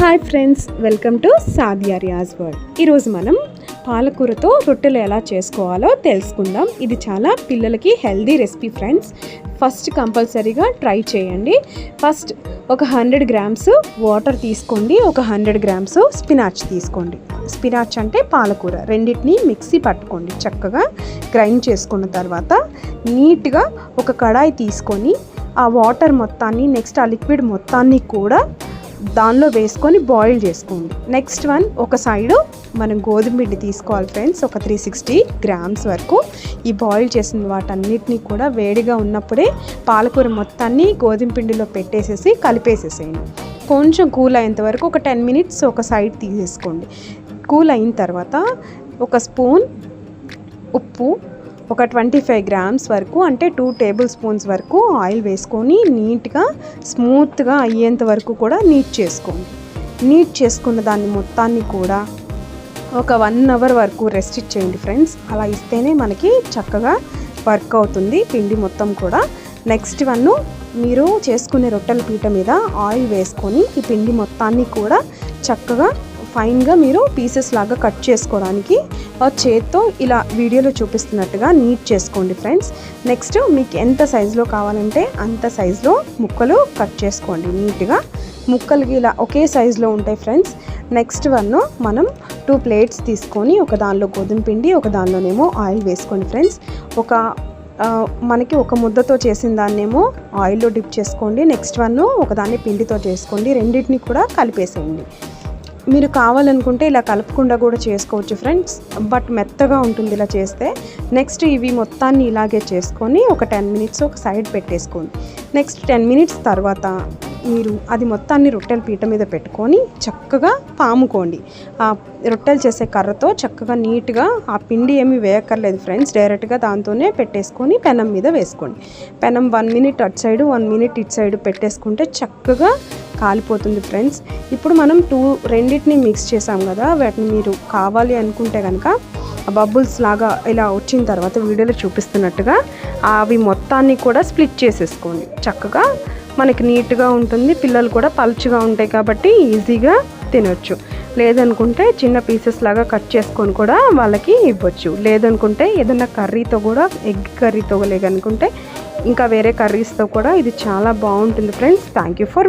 Hi friends welcome to Sadia Riaz world ఈరోజు మనం పాలకూరతో రొట్టెలు ఎలా చేసుకోవాలో తెలుసుకుందాం. ఇది చాలా పిల్లలకి హెల్దీ రెసిపీ ఫ్రెండ్స్ ఫస్ట్ కంపల్సరీగా ట్రై చేయండి. ఫస్ట్ ఒక హండ్రెడ్ గ్రామ్స్ వాటర్ తీసుకోండి. ఒక హండ్రెడ్ గ్రామ్స్ స్పినాచ్ తీసుకోండి. స్పినాచ్ అంటే పాలకూర. రెండింటిని మిక్సీ పట్టుకోండి. చక్కగా గ్రైండ్ చేసుకున్న తర్వాత నీట్గా ఒక కడాయి తీసుకొని ఆ వాటర్ మొత్తాన్ని నెక్స్ట్ ఆ లిక్విడ్ మొత్తాన్ని కూడా దానిలో వేసుకొని బాయిల్ చేసుకోండి. నెక్స్ట్ వన్ ఒక సైడు మనం గోధుమ పిండి తీసుకోవాలి ఫ్రెండ్స్ ఒక త్రీ సిక్స్టీ గ్రామ్స్ వరకు. ఈ బాయిల్ చేసిన వాటన్నిటిని కూడా వేడిగా ఉన్నప్పుడే పాలకూర మొత్తాన్ని గోధుమ పిండిలో పెట్టేసేసి కలిపేసేసేయండి. కొంచెం కూల్ అయ్యేంత వరకు ఒక టెన్ మినిట్స్ ఒక సైడ్ తీసేసుకోండి. కూల్ అయిన తర్వాత ఒక స్పూన్ ఉప్పు ఒక ట్వంటీ ఫైవ్ గ్రామ్స్ వరకు అంటే టూ టేబుల్ స్పూన్స్ వరకు ఆయిల్ వేసుకొని నీట్గా స్మూత్గా అయ్యేంత వరకు కూడా నీట్ చేసుకోండి. నీట్ చేసుకున్న దాన్ని మొత్తాన్ని కూడా ఒక వన్ అవర్ వరకు రెస్ట్ ఇచ్చేయండి ఫ్రెండ్స్. అలా ఇస్తేనే మనకి చక్కగా వర్క్ అవుతుంది పిండి మొత్తం కూడా. నెక్స్ట్ వన్ మీరు చేసుకునే రొట్టెల పీట మీద ఆయిల్ వేసుకొని ఈ పిండి మొత్తాన్ని కూడా చక్కగా ఫైన్గా మీరు పీసెస్ లాగా కట్ చేసుకోవడానికి ఆ చేత్తో ఇలా వీడియోలో చూపిస్తున్నట్టుగా నీట్ చేసుకోండి ఫ్రెండ్స్. నెక్స్ట్ మీకు ఎంత సైజులో కావాలంటే అంత సైజులో ముక్కలు కట్ చేసుకోండి నీట్గా. ముక్కలు ఇలా ఒకే సైజులో ఉంటాయి ఫ్రెండ్స్. నెక్స్ట్ వన్ మనం టూ ప్లేట్స్ తీసుకొని ఒక దానిలో గోధుమ పిండి ఒక దానిలోనేమో ఆయిల్ వేసుకోండి ఫ్రెండ్స్. ఒక మనకి ఒక ముద్దతో చేసిన దాన్నేమో ఆయిల్లో డిప్ చేసుకోండి. నెక్స్ట్ వన్ ఒకదాన్ని పిండితో చేసుకోండి. రెండింటిని కూడా కలిపేసేయండి. మీరు కావాలనుకుంటే ఇలా కలపకుండా కూడా చేసుకోవచ్చు ఫ్రెండ్స్. బట్ మెత్తగా ఉంటుంది ఇలా చేస్తే. నెక్స్ట్ ఇవి మొత్తాన్ని ఇలాగే చేసుకొని ఒక టెన్ మినిట్స్ ఒక సైడ్ పెట్టేసుకోండి. నెక్స్ట్ టెన్ మినిట్స్ తర్వాత మీరు అది మొత్తాన్ని రొట్టెల పీట మీద పెట్టుకొని చక్కగా పాముకోండి. ఆ రొట్టెలు చేసే కర్రతో చక్కగా నీట్గా ఆ పిండి ఏమి వేయక్కర్లేదు ఫ్రెండ్స్. డైరెక్ట్గా దాంతోనే పెట్టేసుకొని పెనం మీద వేసుకోండి. పెనం వన్ మినిట్ అటు సైడ్ వన్ మినిట్ ఇటు సైడ్ పెట్టేసుకుంటే చక్కగా కాలిపోతుంది ఫ్రెండ్స్. ఇప్పుడు మనం టూ రెండింటిని మిక్స్ చేసాం కదా వాటిని మీరు కావాలి అనుకుంటే కనుక బబుల్స్ లాగా ఇలా వచ్చిన తర్వాత వీడియోలో చూపిస్తున్నట్టుగా అవి మొత్తాన్ని కూడా స్ప్లిట్ చేసేసుకోండి. చక్కగా మనకి నీట్గా ఉంటుంది పిల్లలు కూడా పలుచుగా ఉంటాయి కాబట్టి ఈజీగా తినొచ్చు. లేదనుకుంటే చిన్న పీసెస్ లాగా కట్ చేసుకొని కూడా వాళ్ళకి ఇవ్వచ్చు. లేదనుకుంటే ఏదైనా కర్రీతో కూడా ఎగ్ కర్రీతో లేదనుకుంటే ఇంకా వేరే కర్రీస్తో కూడా ఇది చాలా బాగుంటుంది ఫ్రెండ్స్. Thank you for